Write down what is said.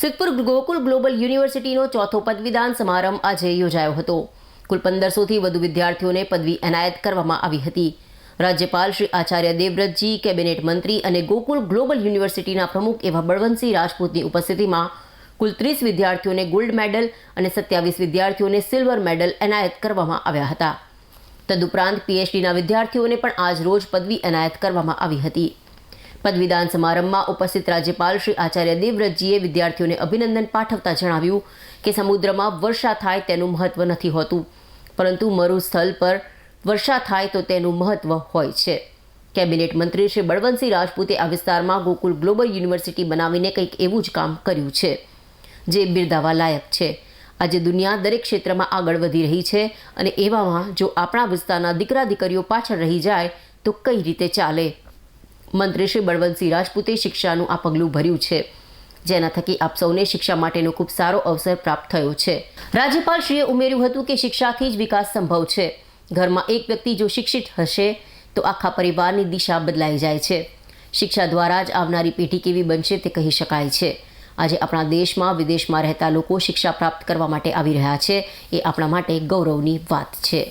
Siddhpur Gokul global યુનિવર્સિટીનો ચોથો પદવીદાન સમારંભ આજે યોજાયો હતો. કુલ પંદરસોથી વધુ વિદ્યાર્થીઓને પદવી એનાયત કરવામાં આવી હતી. રાજ્યપાલ શ્રી આચાર્ય દેવવ્રતજી, કેબિનેટ મંત્રી અને ગોકુલ ગ્લોબલ યુનિવર્સિટીના પ્રમુખ એવા બળવંતસિંહ રાજપૂતની ઉપસ્થિતિમાં કુલ ત્રીસ વિદ્યાર્થીઓને ગોલ્ડ મેડલ અને સત્યાવીસ વિદ્યાર્થીઓને સિલ્વર મેડલ એનાયત કરવામાં આવ્યા હતા. તદુપરાંત પીએચડીના વિદ્યાર્થીઓને પણ આજ રોજ પદવી એનાયત કરવામાં આવી હતી. પદવીદાન સમારંભમાં ઉપસ્થિત રાજ્યપાલ શ્રી આચાર્ય દેવવ્રતજીએ વિદ્યાર્થીઓને અભિનંદન પાઠવતા જણાવ્યું કે સમુદ્રમાં વર્ષા થાય તેનું મહત્વ નથી હોતું, પરંતુ મરુસ્થળ પર વર્ષા થાય તો તેનું મહત્વ હોય છે. કેબિનેટ મંત્રી શ્રી બળવંતસિંહ રાજપૂતે આ વિસ્તારમાં ગોકુલ ગ્લોબલ યુનિવર્સિટી બનાવીને કંઈક એવું જ કામ કર્યું છે, જે બિરદાવા લાયક છે. આજે દુનિયા દરેક ક્ષેત્રમાં આગળ વધી રહી છે અને એવામાં જો આપણા વિસ્તારના દીકરા દીકરીઓ પાછળ રહી જાય તો કઈ રીતે ચાલે? મંત્રી શ્રી બળવંતસિંહ રાજપૂતે શિક્ષાનું આ પગલું ભર્યું છે. જેના થકી આપ સૌને શિક્ષા માટેનો ખૂબ સારો અવસર પ્રાપ્ત થયો છે. રાજ્યપાલશ્રીએ ઉમેર્યું હતું કે શિક્ષાથી જ વિકાસ સંભવ છે. ઘરમાં એક વ્યક્તિ જો શિક્ષિત હશે, તો આખા પરિવારની દિશા બદલાઈ જાય છે. શિક્ષા દ્વારા જ આવનારી પેઢી કેવી બનશે તે કહી શકાય છે. આજે આપણા દેશમાં વિદેશમાં રહેતા લોકો શિક્ષા પ્રાપ્ત કરવા માટે આવી રહ્યા છે. એ આપણા માટે ગૌરવની વાત છે.